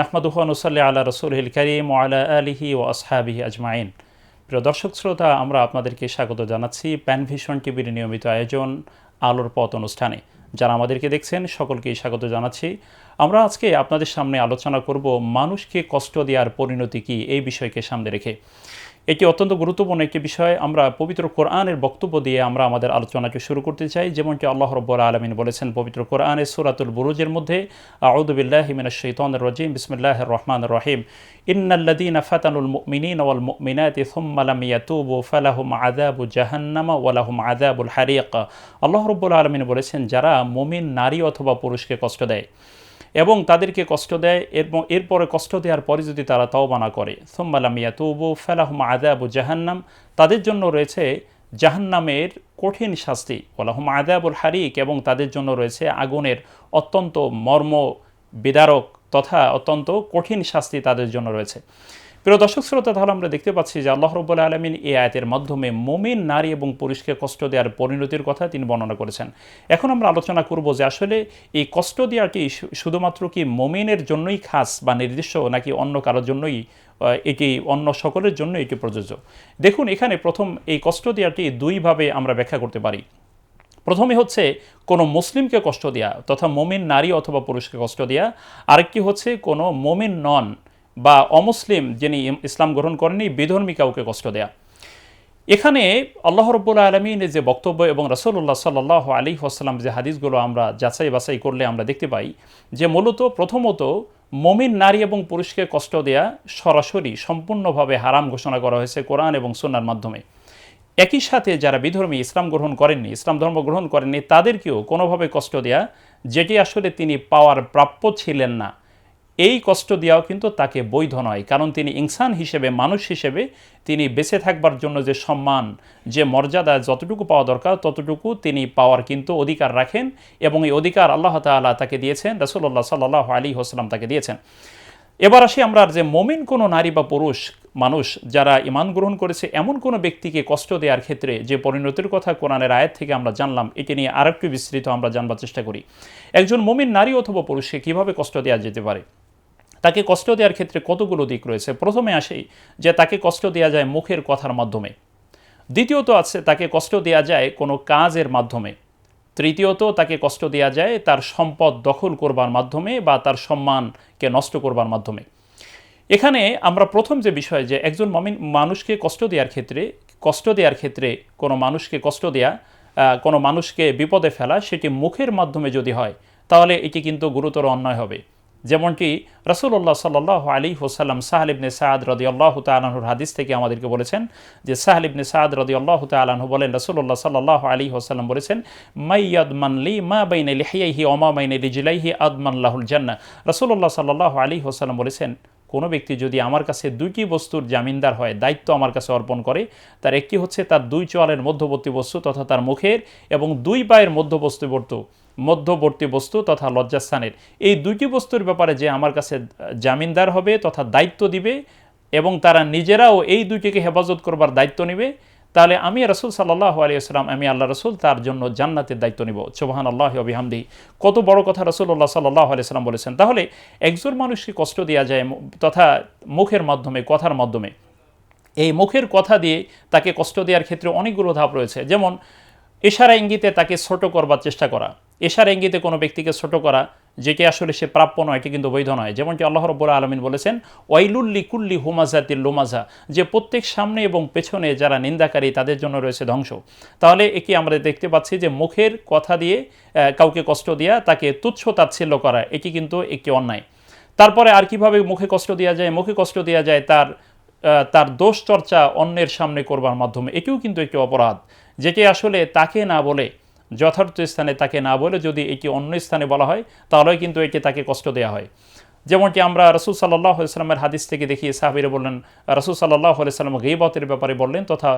নাহমাদুহানুসাল্লি আল্লাহ রসুল করিম আলা আলিহি ও আসহাবিহি আজমাইন। প্রিয় দর্শক শ্রোতা, আমরা আপনাদেরকে স্বাগত জানাচ্ছি প্যানভিশন টিভির নিয়মিত আয়োজন আলোর পথ অনুষ্ঠানে। যারা আমাদেরকে দেখছেন, সকলকেই স্বাগত জানাচ্ছি। আমরা আজকে আপনাদের সামনে আলোচনা করব, মানুষকে কষ্ট দেওয়ার পরিণতি কী? এই বিষয়কে সামনে রেখে। এটি অত্যন্ত গুরুত্বপূর্ণ একটি বিষয়। আমরা পবিত্র কোরআনের বক্তব্য দিয়ে আমরা আমাদের আলোচনাকে শুরু করতে চাই। যেমনটি আল্লাহ রব্বুল আলমিন বলেছেন, পবিত্র কোরআনের সুরাতুল বুরুজের মধ্যে আউদুবিল্লাহ মিনা শৈতন রজিম বিসমুল্লাহ রহমান রহিম। ইন্নাল্লাদিন ফাতানুল মুমিনিন ওয়াল মুমিনাতি থুম্মা লাম ইয়াতুবু ফালাহুম আযাবু জাহান্নাম ওয়া লাহুম আযাবুল হারিক। আল্লাহ রব্বুল আলমিন বলেছেন, যারা মুমিন নারী অথবা পুরুষকে কষ্ট দেয় এবং তাদেরকে কষ্ট দেয় এবং এরপরে কষ্ট দেওয়ার পরে যদি তারা তওবা না করে। সোম্মালামিয়া তবু ফেলাহম আদাবু জাহান্নাম। তাদের জন্য রয়েছে জাহান্নামের কঠিন শাস্তি। ওলাহম আদাবুল হারিক এবং তাদের জন্য রয়েছে আগুনের অত্যন্ত মর্ম বিদারক তথা অত্যন্ত কঠিন শাস্তি তাদের জন্য রয়েছে। প্রিয় দর্শক শ্রোতা, তাহলে আমরা দেখতে পাচ্ছি যে আল্লাহ রব্বুল আলমিন এই আয়াতের মাধ্যমে মমিন, নারী এবং পুরুষকে কষ্ট দেওয়ার পরিণতির কথা তিনি বর্ণনা করেছেন। এখন আমরা আলোচনা করব যে আসলে এই কষ্ট দেওয়াটি শুধুমাত্র কি মমিনের জন্যই খাস বা নির্দিষ্ট নাকি অন্য কারোর জন্যই এটি অন্য সকলের জন্য এটি প্রযোজ্য? দেখুন, এখানে প্রথম এই কষ্ট দেওয়াটি দুইভাবে আমরা ব্যাখ্যা করতে পারি। প্রথমে হচ্ছে কোনো মুসলিমকে কষ্ট দেওয়া তথা মমিন, নারী অথবা পুরুষকে কষ্ট দেওয়া আরেকটি হচ্ছে কোনো মমিন নন বা অমুসলিম যিনি ইসলাম গ্রহণ করেনি বিধর্মী কাউকে কষ্ট দেয়া। এখানে আল্লাহ রব্বুল আলমিনের যে বক্তব্য এবং রসুল্লাহ সাল্লাহ আলী আসসালাম যে হাদিসগুলো আমরা যাচাই বাছাই করলে আমরা দেখতে পাই যে মূলত প্রথমত মমিন নারী এবং পুরুষকে কষ্ট দেয়া সরাসরি সম্পূর্ণভাবে হারাম ঘোষণা করা হয়েছে কোরআন এবং সুনার মাধ্যমে। একই সাথে যারা বিধর্মী ইসলাম গ্রহণ করেননি, ইসলাম ধর্ম গ্রহণ করেননি, তাদেরকেও কোনোভাবে কষ্ট দেয়া, যেটি আসলে তিনি পাওয়ার প্রাপ্য ছিলেন না। এই কষ্ট দেওয়াও কিন্তু তাকে বৈধ নয়, কারণ তিনি ইনসান হিসেবে, মানুষ হিসেবে তিনি বেঁচে থাকবার জন্য যে সম্মান, যে মর্যাদা যতটুকু পাওয়া দরকার, ততটুকু তিনি পাওয়ার কিন্তু অধিকার রাখেন এবং এই অধিকার আল্লাহ তালা তাকে দিয়েছেন রসুল্লাহ সাল্লাহ আলী হোসলাম তাকে দিয়েছেন। এবার আসি আমরা যে মমিন কোনো নারী বা পুরুষ, মানুষ যারা ইমান গ্রহণ করেছে, এমন কোনো ব্যক্তিকে কষ্ট দেওয়ার ক্ষেত্রে যে পরিণতির কথা কোরআনের আয়ের থেকে আমরা জানলাম, এটি নিয়ে আরেকটু বিস্তৃত আমরা জানবার চেষ্টা করি। একজন মমিন নারী অথবা পুরুষকে কীভাবে কষ্ট দেওয়া যেতে পারে? তাকে কষ্ট দেওয়ার ক্ষেত্রে কতগুলো দিক রয়েছে? প্রথমে আসেই যে তাকে কষ্ট দেওয়া যায় মুখের কথার মাধ্যমে। দ্বিতীয়ত আছে তাকে কষ্ট দেওয়া যায় কোনো কাজের মাধ্যমে। তৃতীয়ত তাকে কষ্ট দেওয়া যায় তার সম্পদ দখল করবার মাধ্যমে বা তার সম্মানকে নষ্ট করবার মাধ্যমে। এখানে আমরা প্রথম যে বিষয় যে একজন মমিন মানুষকে কষ্ট দেওয়ার ক্ষেত্রে, কষ্ট দেওয়ার ক্ষেত্রে কোনো মানুষকে কষ্ট দেয়া কোনো মানুষকে বিপদে ফেলা সেটি মুখের মাধ্যমে যদি হয়, তাহলে এটি কিন্তু গুরুতর অন্যায় হবে। যেমনটি রসুল্লাহ সাল্লাহ আলী হোসাল্লাম সাহালিবনে সাদ রদি আল্লাহ তালাহুর হাদিস থেকে আমাদেরকে বলেছেন যে সাহালিবনে সাদ রদি আল্লাহ তালাহু বলেন রসুল্লাহ সাল্লাহ আলী হোসাল্লাম বলেছেন মাইয়াদ মানলি মা বাইনে লিহিয়াহি অমা বাইনে লিজিলাইহি আদমাল্লাহুল জান্না রসুল্লাহ সাল্লাহ আলী হোসাল্লাম বলেছেন, কোনো ব্যক্তি যদি আমার কাছে দুইটি বস্তুর জামিনদার হয়, দায়িত্ব আমার কাছে অর্পণ করে, তার একটি হচ্ছে তার দুই চোয়ালের মধ্যবর্তী বস্তু তথা তার মুখের এবং দুই পায়ের মধ্যবর্তী বস্তু। মধ্যবর্তী বস্তু তথা লজ্জাস্থানের। এই দুইটি বস্তুর ব্যাপারে যে আমার কাছে জামিনদার হবে তথা দায়িত্ব দিবে এবং তারা নিজেরাও এই দুইটিকে হেফাজত করবার দায়িত্ব নেবে, তাহলে আমি রসুল সাল্লাহ আলিয়াল্লাম আমি আল্লাহ রসুল, তার জন্য জান্নাতের দায়িত্ব নিব। চৌহান আল্লাহ অবিহামদি কত বড় কথা রসুল্লাহ সাল্লাহ আলিয়াল্লাম বলেছেন। তাহলে একজন মানুষকে কষ্ট দেওয়া যায় তথা মুখের মাধ্যমে, কথার মাধ্যমে। এই মুখের কথা দিয়ে তাকে কষ্ট দেওয়ার ক্ষেত্রে অনেকগুলো ধাপ রয়েছে। যেমন এশারা ইঙ্গিতে তাকে ছোট করবার চেষ্টা করা। এশার ইঙ্গিতে কোনো ব্যক্তিকে ছোট করা যেটি আসলে সে প্রাপ্য নয় এটি কিন্তু বৈধ নয়। যেমনটি আল্লাহ রব্বুল আলমিন বলেছেন ওয়াইলুল্লি কুল্লি হুমাজাতিল লুমাজা যে প্রত্যেক সামনে এবং পেছনে যারা নিন্দাকারী, তাদের জন্য রয়েছে ধ্বংস। তাহলে একে আমরা দেখতে পাচ্ছি যে মুখের কথা দিয়ে কাউকে কষ্ট দেওয়া তাকে তুচ্ছ তাচ্ছিল্য করা, এটি কিন্তু একটি অন্যায়। তারপরে আর কীভাবে মুখে কষ্ট দেওয়া যায়? মুখে কষ্ট দেওয়া যায় তার তার দোষ চর্চা অন্যের সামনে করবার মাধ্যমে। এটিও কিন্তু একটি অপরাধ। যেটি আসলে তাকে না বলে যথার্থ স্থানে তাকে না বলে যদি এটি অন্য স্থানে বলা হয় তাহলে কিন্তু এটি তাকে কষ্ট দেওয়া হয়। যেমনটি আমরা রসুল সাল্লাহ ইসলামের হাদিস থেকে দেখিয়ে সাহাবিরে বললেন, রসুল সাল্লাহ আলাইসাল্লাম গেইবতের ব্যাপারে বললেন তথা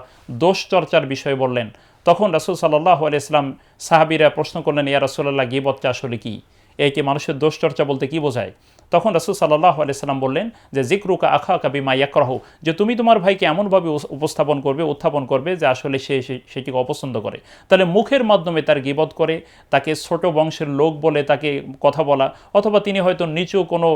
দোষ চর্চার বিষয়ে বললেন। তখন রসুল সাল্লাহ আলাইসলাম সাহাবিরা প্রশ্ন করলেন, ইয়া রসুল্লাহ গিবতটা আসলে কী? একে মানুষের দোষ চর্চা বলতে কি বোঝায়? তখন রাসুল সাল্লাহ আলাইসাল্লাম বললেন যে জিক্রুকা আখা কাবি মাইয়াকরাহ যে তুমি তোমার ভাইকে এমনভাবে উপস্থাপন করবে, উত্থাপন করবে যে আসলে সে সেটিকে অপছন্দ করে। তাহলে মুখের মাধ্যমে তার গিবত করে, তাকে ছোট বংশের লোক বলে তাকে কথা বলা, অথবা তিনি হয়তো নিচু কোনো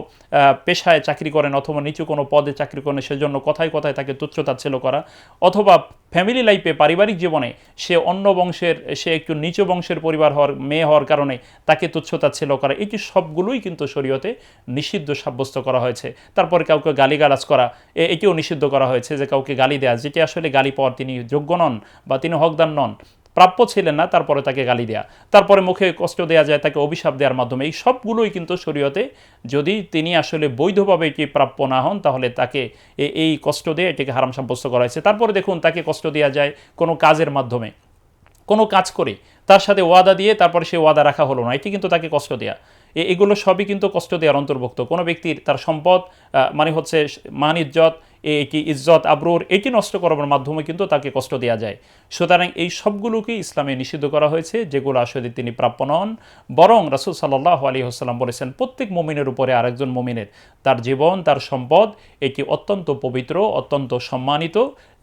পেশায় চাকরি করেন অথবা নিচু কোনো পদে চাকরি করেন, সেজন্য কথায় কথায় তাকে তুচ্ছতাচ্ছিল্য করা, অথবা ফ্যামিলি লাইফে পারিবারিক জীবনে সে অন্য বংশের, সে একটু নিচু বংশের পরিবার হওয়ার মেয়ে হওয়ার কারণে তাকে তুচ্ছতাচ্ছিল্য করা এটি সবগুলোই কিন্তু শরীয়তে নিষিদ্ধ সাব্যস্ত করা হয়েছে। তারপরে কাউকে গালিগালাজ করা এটিও নিষিদ্ধ করা হয়েছে যে কাউকে গালি দেওয়া যেটি আসলে গালি পাওয়ার তিনি যোগ্য নন বা তিনি হকদার নন। প্রাপ্য ছিলেন না, তারপরে তাকে গালি দেয়া। তারপরে মুখে কষ্ট দেওয়া যায়, তাকে অভিশাপ দেওয়ার মাধ্যমে। এই সবগুলোই কিন্তু শরীয়তে যদি তিনি আসলে বৈধভাবে এটি প্রাপ্য না হন, তাহলে তাকে এই কষ্ট দিয়ে এটিকে হারাম সাব্যস্ত করা হয়েছে। তারপরে দেখুন, তাকে কষ্ট দেওয়া যায় কোনো কাজের মাধ্যমে। কোনো কাজ করে, তার সাথে ওয়াদা দিয়ে তারপরে সে ওয়াদা রাখা হলো না। এটি কিন্তু তাকে কষ্ট দেয়া। এগুলো সবই কিন্তু কষ্ট দেওয়ার অন্তর্ভুক্ত। কোনো ব্যক্তির তার সম্পদ মানে হচ্ছে মান ইজ্জত এটি ইজ্জত, আবরুর এটি নষ্ট করার মাধ্যমে কিন্তু তাকে কষ্ট দেওয়া যায়। সুতরাং এই সবগুলোকে ইসলামে নিষিদ্ধ করা হয়েছে, যেগুলো আসলে তিনি প্রাপ্য নন। বরং রাসুল সাল্লাহ আলী হাসাল্লাম বলেছেন, প্রত্যেক মমিনের উপরে আরেকজন মমিনের, তার জীবন, তার সম্পদ এটি অত্যন্ত পবিত্র, অত্যন্ত সম্মানিত।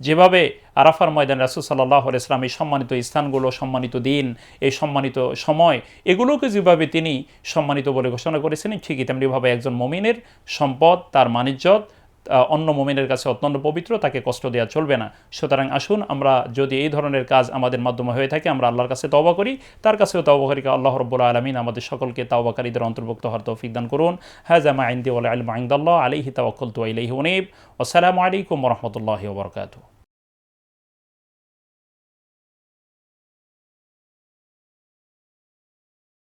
যেভাবে আরাফার ময়দান রাসুল সাল্লাহ ইসলাম এই সম্মানিত স্থানগুলো, সম্মানিত দিন, এই সম্মানিত সময়, এগুলোকে যেভাবে তিনি সম্মানিত বলে ঘোষণা করেছেন ঠিকই তেমনিভাবে একজন মমিনের সম্পদ, তার মানিজ্যত অন্য মোমেনের কাছে অত্যন্ত পবিত্র, তাকে কষ্ট দেওয়া চলবে না। সুতরাং আসুন, আমরা যদি এই ধরনের কাজ আমাদের মাধ্যমে হয়ে থাকে, আমরা আল্লাহর কাছে তওবা করি। তার কাছেও তওবা করি আল্লাহ রব্বুল আলমিন আমাদের সকলকে তাওবাকারীদের অন্তর্ভুক্ত হওয়ার তৌফিক দান করুন। হাজামা আইন্দি ওয়াল আলম আইন্দাল্লাহ আলাইহি তাওয়াক্কালতু ইলাইহি উনীব। আসসালামু আলাইকুম রহমতুল্লাহ বরকাতু